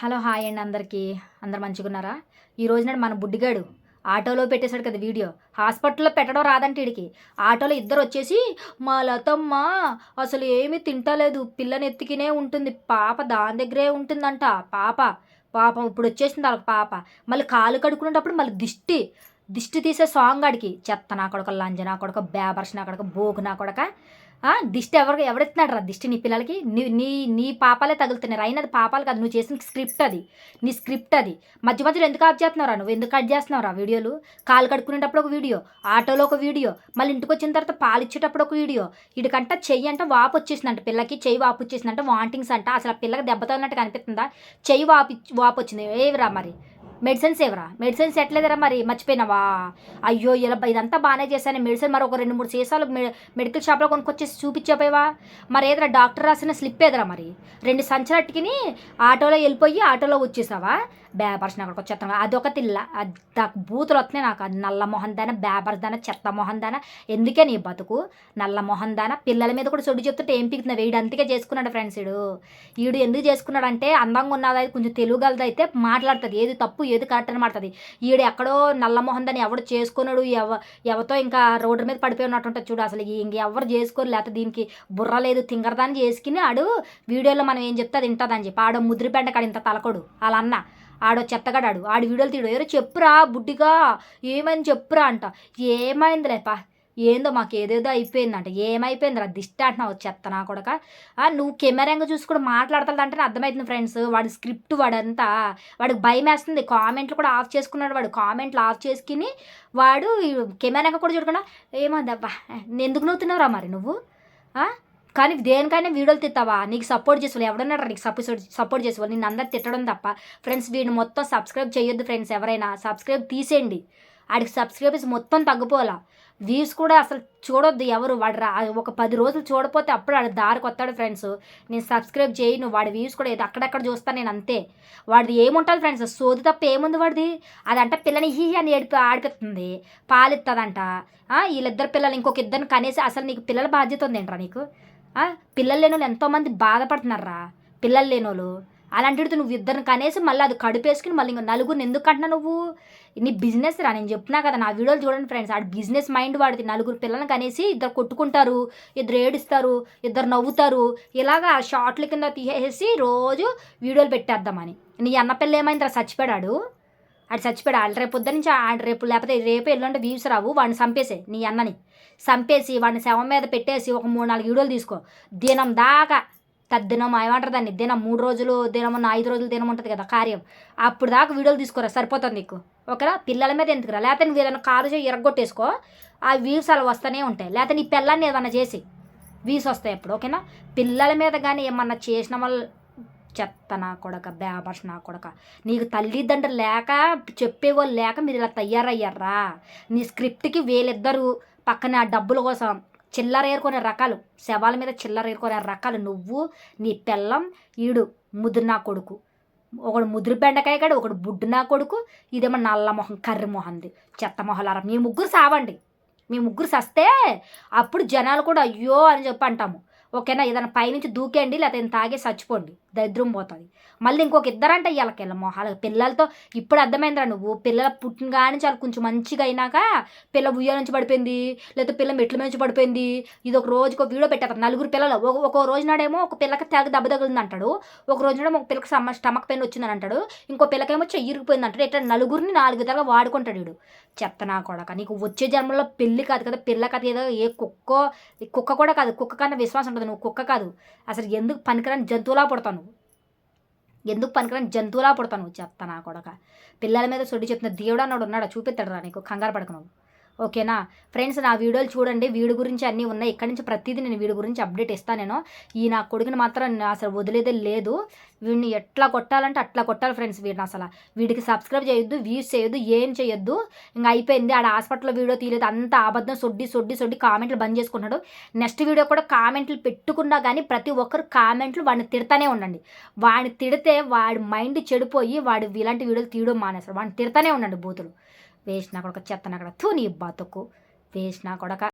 Hello hi అండి అందరికీ. అందరు మంచిగున్నారా? ఈ రోజున మన బుడ్డిగాడు ఆటోలో పెట్టేశాడు కదా వీడియో. హాస్పిటల్లో పెట్టడం రాదంటే వీడికి ఆటోలో ఇద్దరు వచ్చేసి మా లతమ్మ అసలు ఏమీ తింటలేదు. పిల్లని ఎత్తికినే ఉంటుంది. పాప దాని దగ్గరే ఉంటుందంట. పాప పాపం ఇప్పుడు వచ్చేసింది వాళ్ళకి పాప. మళ్ళీ కాలు కడుక్కునేటప్పుడు మళ్ళీ దిష్టి దిష్టి తీసే సాంగ్ ఆడికి. చెత్త నా కొడక లంజ నా కొడక బేబర్స్ నా కొడక బోకు నా కొడక. దిష్టి ఎవరు ఎవడెత్తున్నాడు రా దిష్టి నీ పిల్లలకి? నీ నీ నీ పాపాలే తగులుతున్నాయి. అయినది పాపాలు కాదు. నువ్వు చేసిన స్క్రిప్ట్ అది. నీ స్క్రిప్ట్ అది. మధ్య మధ్యలో ఎందుకు ఆఫ్ చేస్తున్నావురా నువ్వు? ఎందుకు కట్ చేస్తున్నావు రా వీడియోలు? కాలు కడుక్కునేటప్పుడు ఒక వీడియో ఆటోలో ఒక వీడియో మళ్ళీ ఇంటికి వచ్చిన తర్వాత పాలు ఇచ్చేటప్పుడు ఒక వీడియో. వీడికంట చెయ్యి అంటే వాపు వచ్చేసిందంట పిల్లకి. చెయ్యి వాపు వచ్చేసిందంట. వాంటింగ్స్ అంట. అసలు ఆ పిల్లకి దెబ్బతో ఉన్నట్టు కనిపిస్తుందా? చెయ్యి వాపు వాపు వచ్చింది. ఏవిరా మరి? మెడిసిన్స్ ఏవరా? మెడిసిన్స్ ఎట్లేదరా మరి? మర్చిపోయినావా? అయ్యో ఇలా ఇదంతా బాగానే చేశాను. మెడిసిన్ మరి ఒక రెండు మూడు సీసాలు మెడికల్ షాప్లో కొనుక్కొచ్చేసి చూపించపోయావా మరి ఏదరా డాక్టర్ రాసిన స్లిప్ ఏదరా మరి? రెండు సంచలట్టుకిని ఆటోలో వెళ్ళిపోయి ఆటోలో వచ్చేసావా? బేబర్స్ అక్కడికి వచ్చేస్తాను. అదొక తిల్ల. అది నాకు బూతులు వస్తున్నాయి. నాకు అది నల్ల మొహం దాన బేబర్స్ దాన చెత్త మొహం దాన. ఎందుకే నీ బతుకు? నల్ల మొహం దాన. పిల్లల మీద కూడా సొడ్డు చెప్తుంటే ఏం పిగుతున్నా వీడు అందుకే చేసుకున్నాడు ఫ్రెండ్స్ వీడు వీడు ఎందుకు చేసుకున్నాడంటే అందంగా ఉన్నది కొంచెం తెలుగుగలది అయితే మాట్లాడుతుంది. ఏది తప్పు ఏది కరెక్ట్ అని మాట్లాడుతుంది. ఈడు ఎక్కడో నల్ల మొహం దాన్ని ఎవడు చేసుకున్నాడు ఎవ ఎవతో ఇంకా రోడ్డు మీద పడిపోయి ఉన్నట్టుంటుంది చూడు. అసలు ఇంకెవరు చేసుకోరు. లేకపోతే దీనికి బుర్ర లేదు. తింగరదాన్ని చేసుకుని ఆడు వీడియోలో మనం ఏం చెప్తే అది వింటుందని చెప్పి. ఆడో ముద్రిపెండ కాడు ఇంత తలకొడు. అలా అన్న. ఆడో చెత్తగాడాడు. ఆడి వీడియోలు తీడు. ఎవరో చెప్పురా బుడ్డిగా. ఏమైంది చెప్పురా అంట. ఏమైందిలేపా. ఏందో మాకు ఏదేదో అయిపోయిందంట. ఏమైపోయిందిరా దిష్టి అంటున్నావు చెత్త నా కొడక. నువ్వు కెమెరాగా చూసి కూడా మాట్లాడతాడు అంటే అర్థమవుతుంది ఫ్రెండ్స్. వాడి స్క్రిప్ట్ వాడంతా వాడికి భయం వేస్తుంది. కామెంట్లు కూడా ఆఫ్ చేసుకున్నాడు వాడు. కామెంట్లు ఆఫ్ చేసుకుని వాడు కెమెరాగా కూడా చూడకుండా ఏమందబ్బా ఎందుకు నవ్వుతున్నావురా మరి నువ్వు? కానీ దేనికైనా వీడియోలు తిత్తావా నీకు సపోర్ట్ చేసేవాళ్ళు ఎవడన్నారా నీకు సపోర్ట్ సపోర్ట్ చేసేవాళ్ళు నేను అందరు తిట్టడం తప్ప. ఫ్రెండ్స్ వీడిని మొత్తం సబ్స్క్రైబ్ చేయొద్దు ఫ్రెండ్స్ ఎవరైనా. సబ్స్క్రైబ్ తీసేయండి. ఆడికి సబ్స్క్రైబర్స్ మొత్తం తగ్గిపోవాలా? వ్యూస్ కూడా అసలు చూడొద్దు ఎవరు. వాడు రా ఒక పది రోజులు చూడపోతే అప్పుడు వాడు దారికి వస్తాడు ఫ్రెండ్స్ నేను సబ్స్క్రైబ్ చేయను వాడి వ్యూస్ కూడా ఏదో అక్కడక్కడ చూస్తాను నేను అంతే. వాడిది ఏముంటుంది ఫ్రెండ్స్ సోది తప్ప ఏముంది వాడిది? అదంట పిల్లని హీ అని ఏడిపి ఆడిపిస్తుంది. పాలిస్తుందంట ఆ, వీళ్ళిద్దరు పిల్లలు ఇంకొక ఇద్దరిని కనేసి అసలు నీకు పిల్లల బాధ్యత ఉందేంట్రా నీకు? పిల్లలు లేని వాళ్ళు ఎంతోమంది బాధపడుతున్నారా పిల్లలు లేని వాళ్ళు అలాంటిది నువ్వు ఇద్దరిని కనేసి మళ్ళీ అది కడుపేసుకుని మళ్ళీ ఇంకా నలుగురిని ఎందుకు అంటున్నా నువ్వు? నీ బిజినెస్ రా నేను చెప్తున్నా కదా నా వీడియోలు చూడండి ఫ్రెండ్స్ ఆడు బిజినెస్ మైండ్ వాడితే నలుగురు పిల్లల్ని కనేసి ఇద్దరు కొట్టుకుంటారు ఇద్దరు ఏడుస్తారు ఇద్దరు నవ్వుతారు. ఇలాగా షార్ట్ల కింద తీసేసి రోజు వీడియోలు పెట్టేద్దామని. నీ అన్న పిల్ల ఏమైందిరా? చచ్చిపోయాడు ఆడు చచ్చిపోయాడు. ఆడు రేపు పొద్దు నుంచి ఆడు రేపు లేకపోతే రేపు ఎల్లుండి వ్యూస్ రావు. వాడిని చంపేసే నీ అన్నని. చంపేసి వాడిని శవం మీద పెట్టేసి ఒక మూడు నాలుగు వీడియోలు తీసుకో. దినం దాకా తద్దినం ఏమంటారు దాన్ని? దినం మూడు రోజులు దినం ఐదు రోజులు దినం ఉంటుంది కదా కార్యం. అప్పుడు దాకా వీడియోలు తీసుకోరా? సరిపోతుంది నీకు. ఓకేనా? పిల్లల మీద ఎందుకురా? లేకపోతే నువ్వు ఏదైనా కారు చేయి ఎరగొట్టేసుకో ఆ వ్యూస్ అలా వస్తూనే ఉంటాయి. లేకపోతే నీ పిల్లల్ని ఏదైనా చేసి వ్యూస్ వస్తాయి అప్పుడు. ఓకేనా? పిల్లల మీద కానీ ఏమన్నా చేసిన వాళ్ళు చెత్త నా కొడక బేబర్స్ నా కొడక. నీకు తల్లిదండ్రులు లేక చెప్పేవాళ్ళు లేక మీరు ఇలా తయారయ్యారా? నీ స్క్రిప్ట్కి వీళ్ళిద్దరు పక్కన ఆ డబ్బుల కోసం చిల్లర ఏరుకునే రకాలు శవాల మీద చిల్లర ఏరుకునే రకాలు నువ్వు నీ పిల్లం ఈడు ముదురు నా కొడుకు. ఒకడు ముదురు బెండకాయ కాడు ఒకడు బుడ్డు నా కొడుకు ఇదేమో నల్ల మొహం కర్రి మొహంది. చెత్త మొహలారా మీ ముగ్గురు సావండి. మీ ముగ్గురు సస్తే అప్పుడు జనాలు కూడా అయ్యో అని చెప్పి అంటాము. ఓకేనా? ఏదైనా పైనుంచి దూకేయండి లేకపోతే తాగే చచ్చిపోండి. దరిద్రం పోతుంది. మళ్ళీ ఇంకొక ఇద్దరంటే ఇళ్ళకెళ్ళ మొహాల పిల్లలతో ఇప్పుడు అర్థమైందిరా నువ్వు. పిల్లల పుట్టిన కానీ చాలా కొంచెం మంచిగా అయినాక పిల్ల ఉయ్య నుంచి పడిపోయింది లేకపోతే పిల్ల మెట్ల నుంచి పడిపోయింది. ఇది ఒక రోజుకి ఒక వీడియో పెట్టారు నలుగురు పిల్లలు. ఒక ఒక రోజు నాడేమో ఒక పిల్లకి తెగ దెబ్బ తగిలింది అంటాడు. ఒక రోజు నాడేమో ఒక పిల్లకి సమ్మ స్టమక్ పెయిన్ వచ్చిందని అంటాడు. ఇంకో పిల్లకేమో చెయ్యిరిగిపోయింది అంటాడు. ఇట్లా నలుగురిని నాలుగు విధాలుగా వాడుకుంటాడు వీడు. చెప్తనా కొడక. నీకు వచ్చే జన్మలో పెళ్ళి కాదు కదా. పిల్ల కథ ఏదో ఏ కుక్కో కుక్క కూడా కాదు. కుక్క కన్నా విశ్వాసం ఉంటుంది. నువ్వు కుక్క కాదు. అసలు ఎందుకు పనికిరాని జంతువులా పుడతాను నువ్వు? ఎందుకు పనికిరాని జంతువులా పుడతాను? చెప్తా నా కొడక. పిల్లల మీద సొడ్డి చెప్తున్న దేవుడు అన్నాడు ఉన్నాడా? చూపిస్తాడు రా నీకు. కంగారు పడక నువ్వు. ఓకేనా? ఫ్రెండ్స్ నా వీడియోలు చూడండి. వీడి గురించి అన్నీ ఉన్నాయి. ఇక్కడి నుంచి ప్రతిదీ నేను వీడి గురించి అప్డేట్ ఇస్తాను నేను. ఈ నా కొడుకుని మాత్రం అసలు వదిలేదే లేదు. వీడిని ఎట్లా కొట్టాలంటే అట్లా కొట్టాలి ఫ్రెండ్స్ వీడిని అసలు. వీడికి సబ్స్క్రైబ్ చేయొద్దు వ్యూస్ చేయొద్దు ఏం చేయొద్దు. ఇంకా అయిపోయింది. ఆడ హాస్పిటల్లో వీడియో తీయలేదు. అంత అబద్ధం సొడ్డి సొడ్డి సొడ్డి కామెంట్లు బంద్ చేసుకున్నాడు నెక్స్ట్ వీడియో కూడా కామెంట్లు పెట్టుకున్నా కానీ ప్రతి ఒక్కరు కామెంట్లు వాడిని తిడతానే ఉండండి. వాడిని తిడితే వాడి మైండ్ చెడిపోయి వాడు ఇలాంటి వీడియోలు తీయడం మానేస్తాడు. వాడిని తిడతానే ఉండండి బూతులు. వేసిన కొడక చెత్తన అక్కడ తూ బతుకు. వేసిన కొడక